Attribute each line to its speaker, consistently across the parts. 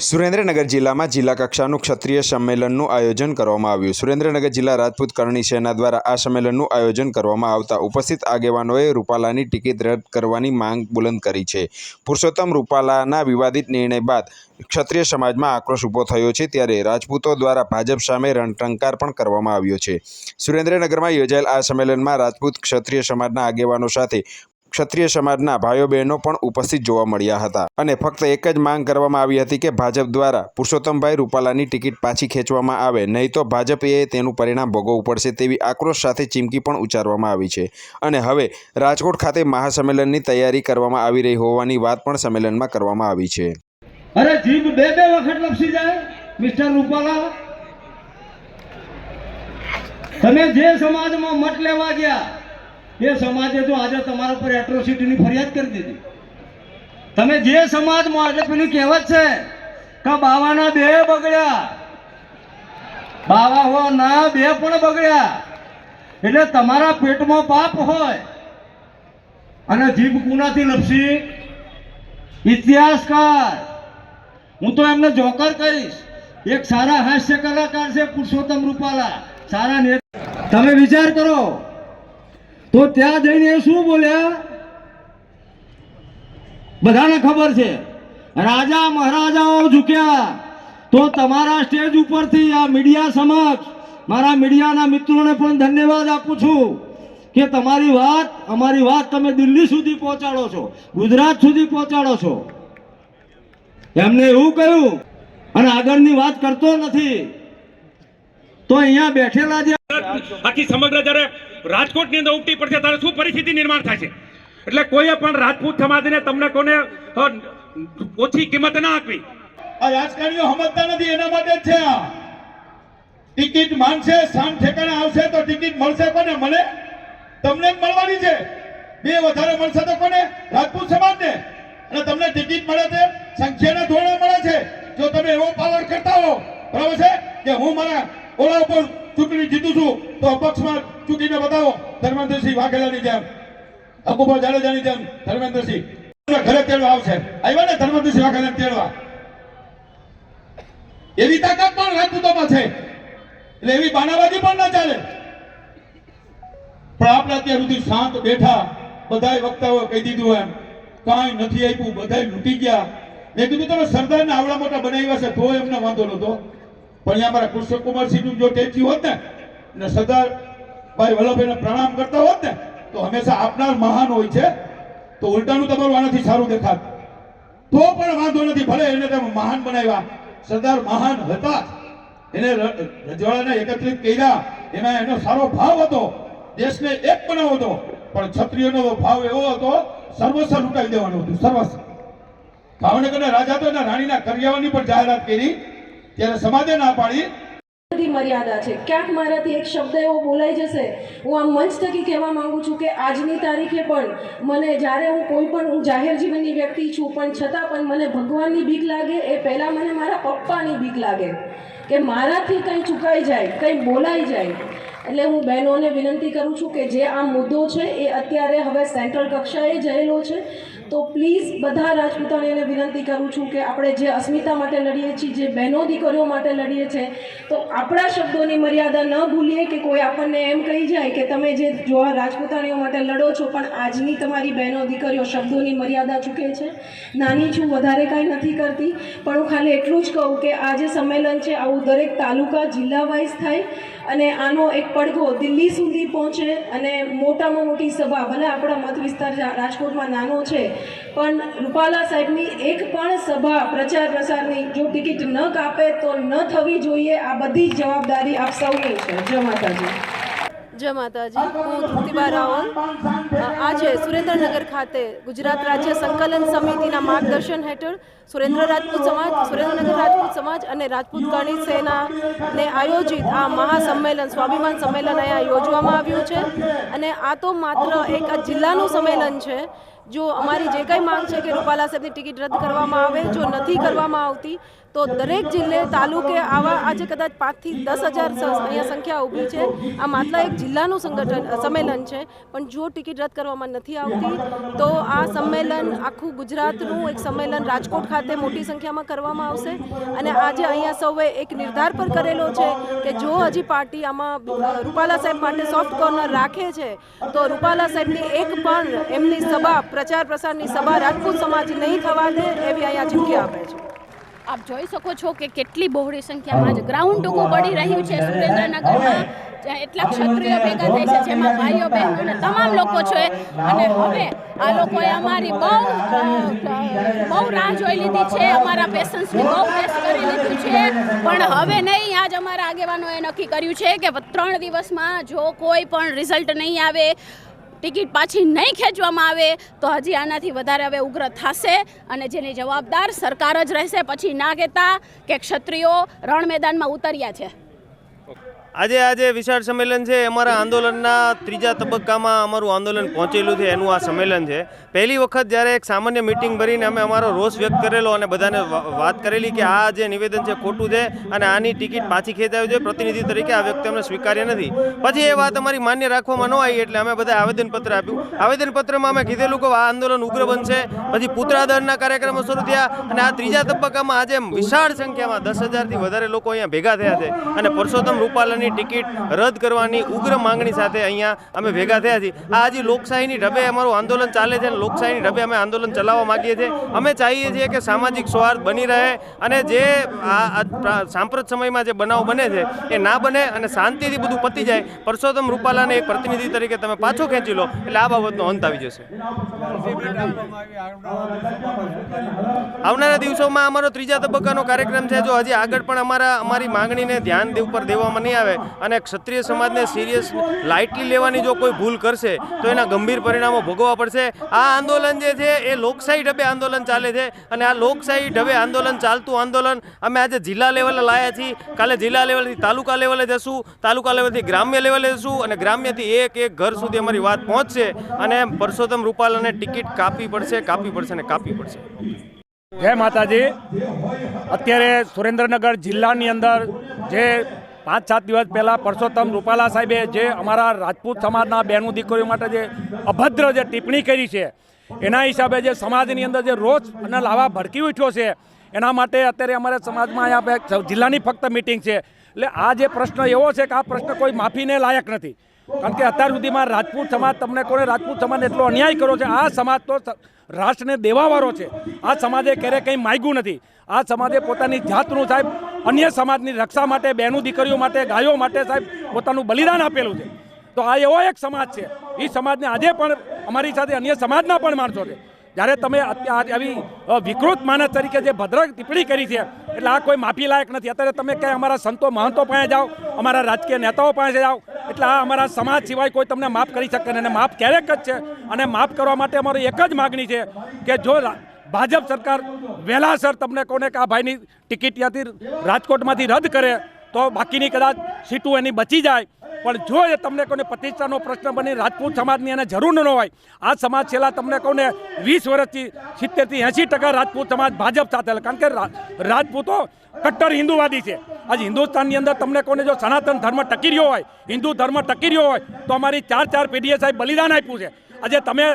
Speaker 1: સુરેન્દ્રનગર જિલ્લામાં જિલ્લા કક્ષાનું ક્ષત્રિય સંમેલનનું આયોજન કરવામાં આવ્યું. સુરેન્દ્રનગર જિલ્લા રાજપૂત કરણી સેના દ્વારા આ સંમેલનનું આયોજન કરવામાં આવતા ઉપસ્થિત આગેવાનોએ રૂપાલાની ટિકિટ રદ કરવાની માંગ બુલંદ કરી છે. પુરુષોત્તમ રૂપાલાના વિવાદિત નિર્ણય બાદ ક્ષત્રિય સમાજમાં આક્રોશ ઊભો થયો છે ત્યારે રાજપૂતો દ્વારા ભાજપ સામે રણટંકાર પણ કરવામાં આવ્યો છે. સુરેન્દ્રનગરમાં યોજાયેલ આ સંમેલનમાં રાજપૂત ક્ષત્રિય સમાજના આગેવાનો સાથે ક્ષત્રિય સમાજના ભાઈઓ બહેનો પણ ઉપસ્થિત જોવા મળ્યા હતા. અને ફક્ત એક જ માંગ કરવામાં આવી હતી કે ભાજપ દ્વારા પુરુષોત્તમભાઈ રૂપાલાની ટિકિટ પાછી ખેંચવામાં આવે, નહીં તો ભાજપે તેનું પરિણામ ભોગવવું પડશે તેવી આક્રોશ સાથે ચીમકી પણ ઉચ્ચારવામાં આવી છે. અને હવે રાજકોટ ખાતે મહાસંમેલનની તૈયારી કરવામાં આવી રહી હોવાની વાત પણ સંમેલનમાં કરવામાં આવી છે.
Speaker 2: અરે જીભ બે બે વખત લપસી જાય, મિસ્ટર રૂપાલા. તમે જે સમાજમાં મત લેવા ગયા એ સમાજે તો આજે તમારા પર એટ્રોસિટીની ફરિયાદ કરી દીધી. તમે જે સમાજમાં એટલે પેલી કહેવત છે કે બાવાના બે બગડ્યા. બાવા હો ના બે પણ બગડ્યા. એટલે તમારા પેટમાં પાપ હોય અને જીભ કુનાથી લપસી. ઇતિહાસકાર. હું તો એમને જોકર કહીશ. એક સારા હાસ્ય કલાકાર છે પુરુષોત્તમ રૂપાલા. સારા ને તમે વિચાર કરો. તો ત્યાં જઈને એ શું બોલ્યા? બધાને ખબર છે. રાજા મહારાજાઓ ઝૂક્યા. તો તમારા સ્ટેજ ઉપરથી આ મીડિયા સમક્ષ મારા મીડિયાના મિત્રોને પણ ધન્યવાદ આપું છું કે તમારી વાત, અમારી વાત તમે દિલ્હી સુધી પહોંચાડો છો, ગુજરાત સુધી પહોંચાડો છો. એમને એવું કહ્યું, અને આગળની વાત કરતો નથી. તો અહીંયા બેઠેલા જે
Speaker 3: આખી સમગ્ર જ્યારે રાજકોટની અંદર ઉમટી પડશે ત્યારે શું પરિસ્થિતિ નિર્માણ થાય છે? એટલે કોઈએ પણ રાજપૂત સમાજને તમને કોને ઓછી કિંમત ના આપવી
Speaker 4: આ રાજકારણીઓ સમજતા નથી, એના માટે જ છે આ. ટિકિટ માનશે સામ ઠેકાણે આવશે તો ટિકિટ મળશે કોને? મને તમને મળવાની છે. બે વધારે મળશે તો કોને? રાજપૂત સમાજને. અને તમને ટિકિટ મળે છે સંખ્યાના ધોરણે મળે છે. જો તમે એવો પાવર કરતા હો, બરાબર છે? કે હું મારા ઓળા ઉપર ચૂંટણી જીતું છું, તો અપક્ષમાં ચૂંટીને બતાવો. ધર્મેન્દ્રસિંહ વાઘેલાની જેમ, અકુબા જાડેજાની જેમ ધર્મેન્દ્રસિંહ. ઘરે તેડવા આવશે. આવ્યા ને ધર્મેન્દ્રસિંહ વાઘેલા તેડવા? એવી તાકાત પણ રાજપૂતોમાં છે. એટલે એવી બાનાબાજી પણ ના ચાલે. પણ આપણે અત્યાર સુધી શાંત બેઠા બધાય વક્તાઓ કહી દીધું એમ. કાંઈ નથી આપ્યું, બધાય લૂંટી ગયા. મેં કીધું તમે સરદારને આવડા મોટા બનાવ્યા છે તો એમને વાંધો નતો કૃષ્ણ અમારા કૃષ્ણકુમારસિંહનું જો ટેચ્યુ હોત ને ને સરદારભાઈ વલ્લભભાઈને પ્રણામ કરતા હોત ને, તો હંમેશા આપનાર મહાન હોય છે. તો ઉલટાનું તમારું આનાથી સારું દેખાત. તો પણ વાંધો નથી, ભલે એને તમે મહાન બનાવ્યા. સરદાર મહાન હતા. એને રજવાડાને એકત્રિત કર્યા. એમાં એનો સારો ભાવ હતો. દેશને એક બનાવો હતો પણ ક્ષત્રિયનો ભાવ એવો હતો, સર્વસ્વ લૂંટાવી દેવાનું હતું, સર્વસ્વ. ભાવનગરના રાજા તો એના રાણીના કરિયાવાની પણ જાહેરાત કરી. ત્યારે સમાજે ના પાડી.
Speaker 5: મર્યાદા છે. ક્યાંક મારાથી એક શબ્દ એવો બોલાઈ જશે, હું આ મંચ થકી કહેવા માંગુ છું કે આજની તારીખે પણ મને જ્યારે હું કોઈ પણ, હું જાહેર જીવનની વ્યક્તિ છું, પણ છતાં પણ મને ભગવાનની બીક લાગે, એ પહેલાં મને મારા પપ્પાની બીક લાગે. કે મારાથી કંઈ ચૂકાઈ જાય, કંઈ બોલાઈ જાય. એટલે હું બહેનોને વિનંતી કરું છું કે જે આ મુદ્દો છે, એ અત્યારે હવે સેન્ટ્રલ કક્ષાએ જયેલો છે. તો પ્લીઝ બધા રાજપૂતાણીઓને વિનંતી કરું છું કે આપણે જે અસ્મિતા માટે લડીએ છીએ, જે બહેનો દીકરીઓ માટે લડીએ છીએ તો આપણા શબ્દોની મર્યાદા ન ભૂલીએ કે કોઈ આપણને એમ કહી જાય કે તમે જે જો આ રાજપૂતાણીઓ માટે લડો છો, પણ આજની તમારી બહેનો દીકરીઓ શબ્દોની મર્યાદા ચૂકે છે. નાની છું, વધારે કાંઈ નથી કરતી, પણ હું ખાલી એટલું જ કહું કે આ જે સંમેલન છે, આવું દરેક તાલુકા જિલ્લા વાઇઝ થાય અને આનો એક પડઘો દિલ્હી સુધી પહોંચે અને મોટામાં મોટી સભા, ભલે આપણા મત વિસ્તાર રાજકોટમાં નાનો છે, પણ રૂપાલા સાહેબની એક પણ સભા પ્રચાર પ્રસારની જો ટિકિટ ન કાપે તો ન થવી જોઈએ, આ બધી જવાબદારી આપ સૌની છે. જય માતાજી.
Speaker 6: જય માતાજી. હું તૃપ્તિબા રાવલ આજે સુરેન્દ્રનગર ખાતે ગુજરાત રાજ્ય સંકલન સમિતિના માર્ગદર્શન હેઠળ સુરેન્દ્ર રાજપૂત સમાજ, સુરેન્દ્રનગર રાજપૂત સમાજ અને રાજપૂત ગણિત સેનાને આયોજિત આ મહાસંમેલન, સ્વાભિમાન સંમેલન અહીંયા યોજવામાં આવ્યું છે. અને આ તો માત્ર એક જિલ્લાનું સંમેલન છે. જો અમારી જે કંઈ માંગ છે કે રૂપાલા સાહેબની ટિકિટ રદ કરવામાં આવે, જો નથી કરવામાં આવતી તો દરેક જિલ્લે તાલુકે આવા આજે કદાચ પાંચથી દસ હજાર અહીંયા સંખ્યા ઊભી છે. આ માત્ર એક જિલ્લાનું સંગઠન સંમેલન છે. પણ જો ટિકિટ રદ કરવામાં નથી આવતી, તો આ સંમેલન આખું ગુજરાતનું એક સંમેલન રાજકોટ ખાતે મોટી સંખ્યામાં કરવામાં આવશે. અને આજે અહીંયા સૌએ એક નિર્ધાર પર કરેલો છે કે જો હજી પાર્ટી આમાં રૂપાલા સાહેબ માટે સોફ્ટ કોર્નર રાખે છે, તો રૂપાલા સાહેબની એક પણ એમની સભા, પ્રચાર પ્રસારની સભા રાજપૂત સમાજ નહીં થવા દે એવી અહીંયા ચીમકી આપે છે.
Speaker 7: આપ જોઈ શકો છો કે કેટલી બહોળી સંખ્યામાં જ ગ્રાઉન્ડ ટૂંકું પડી રહ્યું છે સુરેન્દ્રનગરમાં એટલા ક્ષત્રિયો ભેગા થાય છે જેમાં ભાઈઓ બહેનો અને તમામ લોકો છે. અને હવે આ લોકોએ અમારી બહુ બહુ રાહ જોઈ લીધી છે અમારા પેશન્સની બહુ વેસ્ટ કરી લીધું છે. પણ હવે નહીં આજ અમારા આગેવાનોએ નક્કી કર્યું છે કે ત્રણ દિવસમાં જો કોઈ પણ રિઝલ્ટ નહીં આવે ટિકિટ પાછી નહીં ખેંચવામાં આવે તો હજી આનાથી વધારે હવે ઉગ્ર થશે અને જેની જવાબદાર સરકાર જ રહેશે. પછી ના કહેતા કે ક્ષત્રિયો રણ મેદાનમાં ઉતર્યા છે.
Speaker 8: આજે આજે વિશાળ સંમેલન છે. અમારા આંદોલનના ત્રીજા તબક્કામાં અમારું આંદોલન પહોંચેલું છે. એનું આ સંમેલન છે. પહેલી વખત જ્યારે એક સામાન્ય મિટિંગ ભરીને અમે અમારો રોષ વ્યક્ત કરેલો અને બધાને વાત કરેલી કે આ જે નિવેદન છે ખોટું છે અને આની ટિકિટ પાછી ખેંચાવી જોઈએ, પ્રતિનિધિ તરીકે આ વ્યક્તિ અમને સ્વીકાર્ય નથી. પછી એ વાત અમારી માન્ય રાખવામાં ન આવી એટલે અમે બધા આવેદનપત્ર આપ્યું. આવેદનપત્રમાં અમે કીધેલું કે આ આંદોલન ઉગ્ર બનશે. પછી પુત્રાદરના કાર્યક્રમો શરૂ થયા અને આ ત્રીજા તબક્કામાં આજે વિશાળ સંખ્યામાં દસ હજારથી વધારે લોકો અહીંયા ભેગા થયા છે. અને પરસોત્તમ રૂપાલાની ટિકિટ રદ કરવાની ઉગ્ર માંગણી સાથે અહીંયા અમે ભેગા થયા છીએ. આ હજી લોકશાહીની ઢબે અમારું આંદોલન ચાલે છે અને લોકશાહીની ઢબે અમે આંદોલન ચલાવવા માંગીએ છીએ. અમે ચાહીએ છીએ કે સામાજિક સૌહાર્દ બની રહે અને જે આ સાંપ્રત સમયમાં જે બનાવ બને છે એ ના બને અને શાંતિથી બધું પતી જાય. પરસોત્તમ રૂપાલાને એક પ્રતિનિધિ તરીકે તમે પાછો ખેંચી લો એટલે આ બાબતનો અંત આવી જશે. આવનારા દિવસોમાં અમારો ત્રીજા તબક્કાનો કાર્યક્રમ છે. જો હજી આગળ પણ અમારા અમારી માંગણીને ધ્યાન ઉપર દેવામાં નહીં આવે અને ક્ષત્રિય સમાજને સિરિયસ લાઇટલી લેવાની જો કોઈ ભૂલ કરશે, તો એના ગંભીર પરિણામો ભોગવવા પડશે. આ આંદોલન જે છે, એ લોકશાહી ઢબે આંદોલન ચાલે છે અને આ લોકશાહી ઢબે આંદોલન ચાલતું આંદોલન અમે આજે જિલ્લા લેવલે લાયા છીએ. કાલે જિલ્લા લેવલથી તાલુકા લેવલે જશું, તાલુકા લેવલથી ગ્રામ્ય લેવલે જશું અને ગ્રામ્યથી એક એક ઘર સુધી અમારી વાત પહોંચશે અને પરસોત્તમ રૂપાલાને ટિકિટ કાપવી પડશે કાપી પડશે અને કાપવી પડશે.
Speaker 9: જય માતાજી. અત્યારે સુરેન્દ્રનગર જિલ્લાની અંદર જે પાંચ, સાત દિવસ પહેલાં પરસોત્તમ રૂપાલા સાહેબે જે અમારા રાજપૂત સમાજના બહેનો દીકરીઓ માટે જે અભદ્ર જે ટિપ્પણી કરી છે, એના હિસાબે જે સમાજની અંદર જે રોષ અને લાવા ભડકી ઉઠ્યો છે, એના માટે અત્યારે અમારા સમાજમાં અહીંયા જિલ્લાની ફક્ત મિટિંગ છે. એટલે આ જે પ્રશ્ન એવો છે કે આ પ્રશ્ન કોઈ માફીને લાયક નથી. કારણ કે અત્યાર સુધીમાં રાજપૂત સમાજ તમને કોને રાજપૂત સમાજને એટલો અન્યાય કર્યો છે? આ સમાજ તો રાષ્ટ્રને દેવાવાળો છે. આ સમાજે ક્યારેય કંઈ માગ્યું નથી. આ સમાજે પોતાની જાતનું સાહેબ અન્ય સમાજની રક્ષા માટે, બહેનું દીકરીઓ માટે, ગાયો માટે સાહેબ પોતાનું બલિદાન આપેલું છે. તો આ એવો એક સમાજ છે. એ સમાજને આજે પણ અમારી સાથે અન્ય સમાજના પણ માણસો છે. જ્યારે તમે આવી વિકૃત માણસ તરીકે જે ભદ્ર ટિપ્પણી કરી છે, એટલે આ કોઈ માફી લાયક નથી. અત્યારે તમે ક્યાંય અમારા સંતો મહંતો પાસે જાઓ, અમારા રાજકીય નેતાઓ પાસે જાઓ એટલે આ અમારા સમાજ સિવાય કોઈ તમને માફ કરી શકે અને માફ ક્યારેક જ છે. અને માફ કરવા માટે અમારી એક જ માગણી છે કે જો ભાજપ સરકાર વહેલાસર તમને કોને કે આ ભાઈની ટિકિટ ત્યાંથી રાજકોટમાંથી રદ કરે, તો બાકીની કદાચ સીટું એની બચી જાય. પણ જો એ તમને કોને પ્રતિષ્ઠાનો પ્રશ્ન બની, રાજપૂત સમાજની એને જરૂર ન હોય, આ સમાજ છેલ્લા તમને કોને વીસ વર્ષથી સિત્તેરથી એંસી ટકા રાજપૂત સમાજ ભાજપ સાથે કારણ કે રાજપૂતો કટ્ટર હિન્દુવાદી છે. આજ હિન્દુસ્તાનની અંદર તમને કોને જો સનાતન ધર્મ ટકી રહ્યો હોય, હિન્દુ ધર્મ ટકી રહ્યો હોય, તો અમારી ચાર ચાર પેઢીએ સાહેબ બલિદાન આપ્યું છે. આજે તમે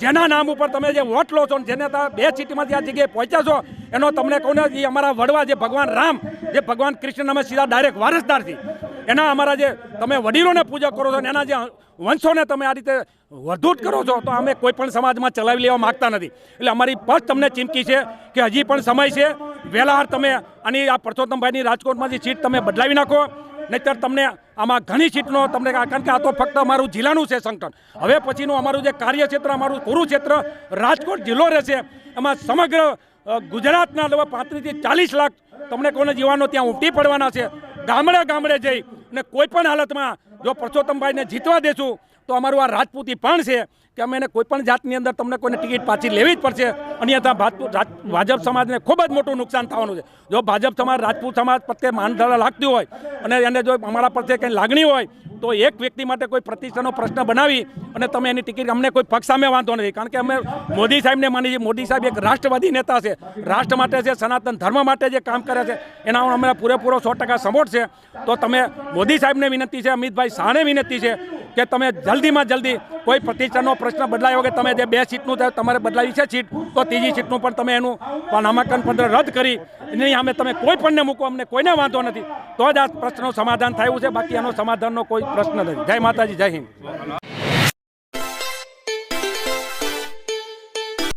Speaker 9: જેના નામ ઉપર તમે જે વોટ લો છો જેને બે સીટમાંથી આ જગ્યાએ પહોંચ્યા છો, એનો તમને કહું ને એ અમારા વડવા જે ભગવાન રામ, જે ભગવાન કૃષ્ણ અમે સીધા ડાયરેક્ટ વારસદાર છીએ. એના અમારા જે તમે વડીલોને પૂજા કરો છો એના જે વંશોને તમે આ રીતે વધૂત કરો છો, તો અમે કોઈ પણ સમાજમાં ચલાવી લેવા માંગતા નથી. એટલે અમારી ફર્સ્ટ તમને ચીમકી છે કે હજી પણ સમય છે. વહેલા તમે આની આ પરસોત્તમભાઈની રાજકોટમાંથી સીટ તમે બદલાવી નાખો. નહીતર તમને આમાં ઘણી સીટનો તમને કારણ કે આ તો ફક્ત અમારું જિલ્લાનું છે સંગઠન. હવે પછીનું અમારું જે કાર્યક્ષેત્ર, અમારું પૂરું ક્ષેત્ર રાજકોટ જિલ્લો રહેશે. એમાં સમગ્ર ગુજરાતના લગભગ પાંત્રીસથી ચાલીસ લાખ તમને કોને જીવાનો ત્યાં ઉમટી પડવાના છે. ગામડે ગામડે જઈ અને કોઈ પણ હાલતમાં જો પરસોત્તમભાઈને જીતવા દેશું તો અમારું આ રાજપૂતી પણ છે કે અમે એને કોઈ પણ જાતની અંદર તમને કોઈને ટિકિટ પાછી લેવી જ પડશે. અન્યથા ભાજપ સમાજને ખૂબ જ મોટું નુકસાન થવાનું છે. જો ભાજપ સમાજ, રાજપૂત સમાજ પ્રત્યે માનધારા લાગતી હોય અને એને જો અમારા પ્રત્યે કંઈ લાગણી હોય તો એક વ્યક્તિ માટે કોઈ પ્રતિષ્ઠાનો પ્રશ્ન બનાવી અને તમે એની ટિકિટ અમને કોઈ પક્ષ સામે વાંધો નથી. કારણ કે અમે મોદી સાહેબને માની છીએ, મોદી સાહેબ એક રાષ્ટ્રવાદી નેતા છે. રાષ્ટ્ર માટે છે, સનાતન ધર્મ માટે જે કામ કરે છે, એના અમે પૂરેપૂરો સો ટકા સપોર્ટ છે. તો તમે મોદી સાહેબને વિનંતી છે, અમિતભાઈ શાહને વિનંતી છે કે તમે જલ્દીમાં જલ્દી કોઈ પ્રતિષ્ઠાનો પ્રશ્ન બદલાયો કે તમે જે બે સીટનું થયું, તમારે બદલાવી છે સીટ? તો ત્રીજી સીટનું પણ તમે એનું નામાંકન પત્ર રદ કરી. એની અમે તમે કોઈ પણને મૂકો, અમને કોઈને વાંધો નથી. તો જ આ પ્રશ્નનું સમાધાન થયું છે. બાકી એનો સમાધાનનો કોઈ પ્રશ્ન નથી. જય માતાજી, જય હિન્દ.